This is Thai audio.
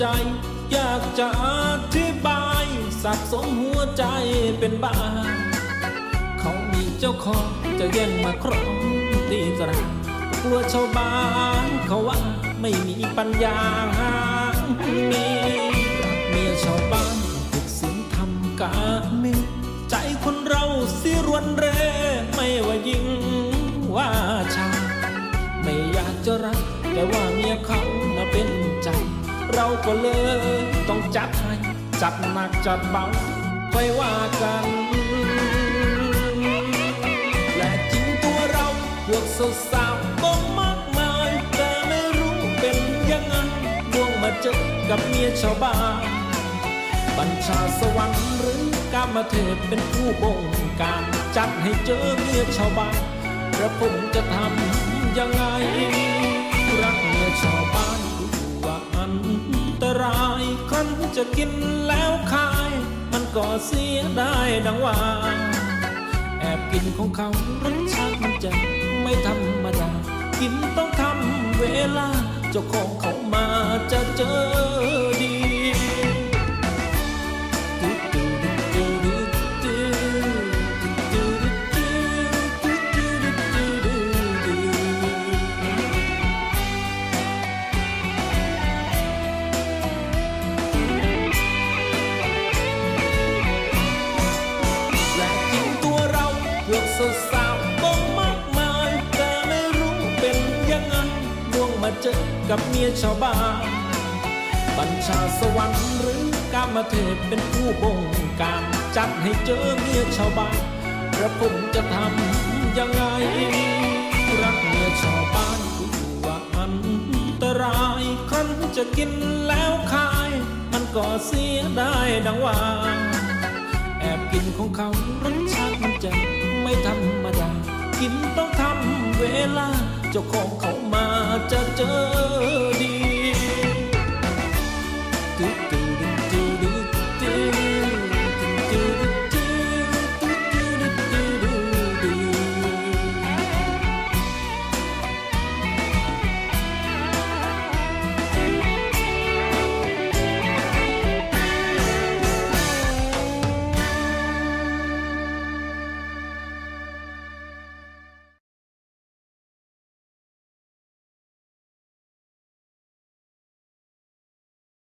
จะอธิบายสับสนหัวใจเป็นบ้า เขามีเจ้าของจะแย่งมาครองตีตรากลัวชาวบ้านเขาว่าไม่มีปัญญาหามีรักเมียชาวบ้านติดสินทำกาเมใจคนเราสิรวนเร ไม่ว่ายิงว่าชา ไม่อยากจะรักแต่ว่าเมียเขา ก็เลย ต้องจัดให้จัดหนักจัดเบาค่อยว่ากัน และจริงตัวเราพวกสาวๆก็มากมาย แต่ไม่รู้เป็นยังไงดวงมาเจอกับเมียชาวบ้าน บัญชาสวรรค์หรือกามเทพเป็นผู้บงการจัดให้เจอเมียชาวบ้านกระผมจะทำยังไง จะกินแล้วคาย มันก็เสียได้ดังว่า แอบกินของเขารสชาติมันจะไม่ธรรมดา กินต้องทำเวลา เจ้าของเขามาจะเจอ กสาวๆก็มากมาย แต่ไม่รู้เป็นยังไงดวงมาเจอกับเมียชาวบ้าน บัญชาสวรรค์หรือกามเทพเป็นผู้บงการจัดให้เจอเมียชาวบ้านกระผมจะทำยังไง รักเมียชาวบ้านรู้ว่าอันตรายครั้นจะกินแล้วคาย มันก็เสียได้ดังว่า แอบกินของเขา ลา เจ้าของเขามาจะเจอดี